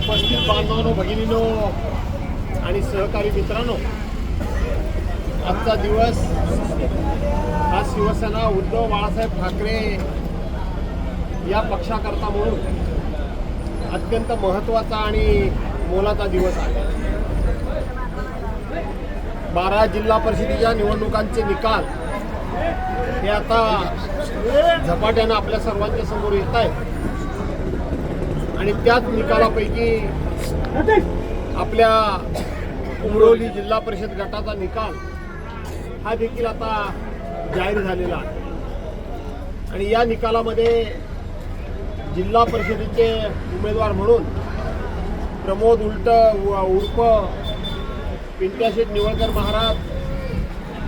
उपस्थित बांधवांनो भगिनीनो आणि सहकारी मित्रांनो आजचा दिवस हा शिवसेना उद्धव बाळासाहेब ठाकरे या पक्षाकरता म्हणून अत्यंत महत्त्वाचा आणि मोलाचा दिवस आहे. बारा जिल्हा परिषदेच्या निवडणुकांचे निकाल हे आता झपाट्यानं आपल्या सर्वांच्या समोर येत आहेत. आणि त्याच निकालापैकी आपल्या उमरोली जिल्हा परिषद गटाचा निकाल हा देखील आता जाहीर झालेला आहे. आणि या निकालामध्ये जिल्हा परिषदेचे उमेदवार म्हणून प्रमोद उलट उर्फ पिंट्याशेठ निवळकर महाराज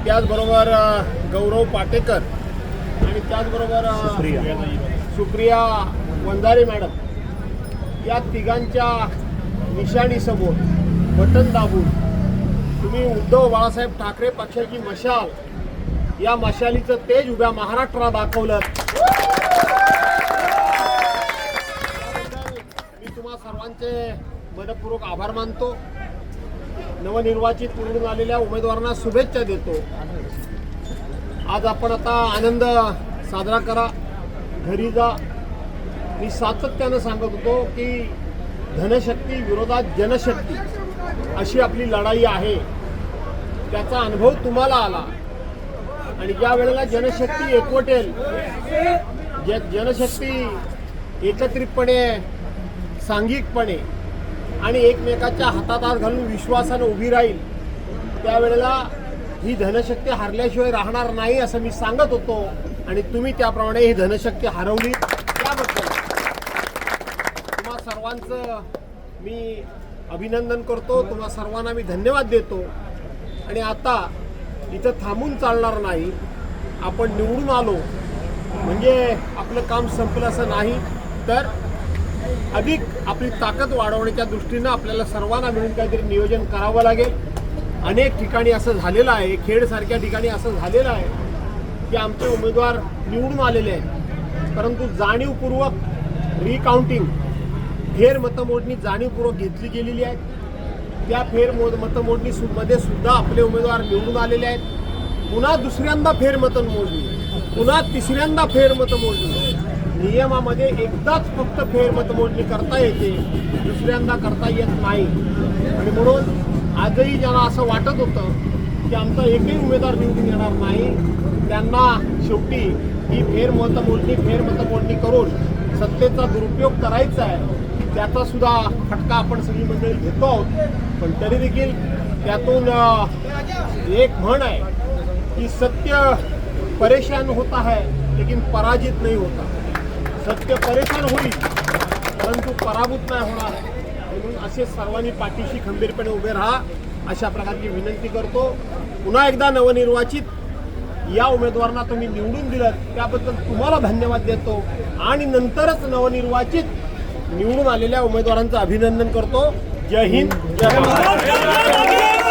त्याचबरोबर गौरव पाटेकर आणि त्याचबरोबर सुप्रिया वंजारे मॅडम. या तिघांच्या निशाणीसमोर बटन दाबून तुम्ही उद्धव बाळासाहेब ठाकरे पक्षाची मशाल या मशालीचं तेज उभ्या महाराष्ट्राला दाखवलं. मी तुम्हा सर्वांचे मनपूर्वक आभार मानतो. नवनिर्वाचित निवडून आलेल्या उमेदवारांना शुभेच्छा देतो. आज आपण आता आनंद साजरा करा. घरी जा. मी सातत्यानं सांगत होतो की धनशक्ती विरोधात जनशक्ती अशी आपली लढाई आहे. त्याचा अनुभव तुम्हाला आला. आणि ज्या वेळेला जनशक्ती एकवटेल जनशक्ती एकत्रितपणे सांघिकपणे आणि एकमेकाच्या हातात हात घालून विश्वासानं उभी राहील त्यावेळेला ही धनशक्ती हरल्याशिवाय राहणार नाही असं मी सांगत होतो. आणि तुम्ही त्याप्रमाणे ही धनशक्ती हरवली. त्याबद्दल सर्वांचं मी अभिनंदन करतो. तुम्हा सर्वांना मी धन्यवाद देतो. आणि आता इथं थांबून चालणार नाही. आपण निवडून आलो. म्हणजे आपलं काम संपलं असं नाही. तर अधिक आपली ताकद वाढवण्याच्या दृष्टीनं आपल्याला सर्वांना मिळून काहीतरी नियोजन करावं लागेल. अनेक ठिकाणी असं झालेलं आहे. खेडसारख्या ठिकाणी असं झालेलं आहे की आमचे उमेदवार निवडून आलेले आहेत. परंतु जाणीवपूर्वक रिकाउंटिंग फेर मतमोजणी जाणीवपूर्वक घेतली गेलेली आहे. त्या फेर मो- मतमोजणी मध्ये सुद्धा आपले उमेदवार निवडून आलेले आहेत. पुन्हा दुसऱ्यांदा फेर मतमोजणी पुन्हा तिसऱ्यांदा फेर मतमोजणी नियमामध्ये एकदाच फक्त फेर मतमोजणी करता येते. दुसऱ्यांदा करता येत नाही. आणि म्हणून आजही ज्यांना असं वाटत होतं की आमचा एकही उमेदवार निवडून येणार नाही त्यांना शेवटी ही फेर मतमोजणी फेर मतमोजणी करून सत्तेचा दुरुपयोग करायचा आहे त्याचा सुद्धा फटका आपण सगळी मंडळी घेतो आहोत. पण तरी देखील त्यातून एक म्हण आहे की सत्य परेशान होता है लेकिन पराजित नहीं होता सत्य परेशान होईल परंतु पराभूत नाही होणार. म्हणून असे सर्वांनी पाठीशी खंबीरपणे उभे राहा अशा प्रकारची विनंती करतो. पुन्हा एकदा नवनिर्वाचित या उमेदवारांना तुम्ही निवडून दिलं त्याबद्दल तुम्हाला धन्यवाद देतो. आणि नंतरच नवनिर्वाचित निवडून आलेल्या उमेदवारांचं अभिनंदन करतो. जय हिंद जय महाराष्ट्र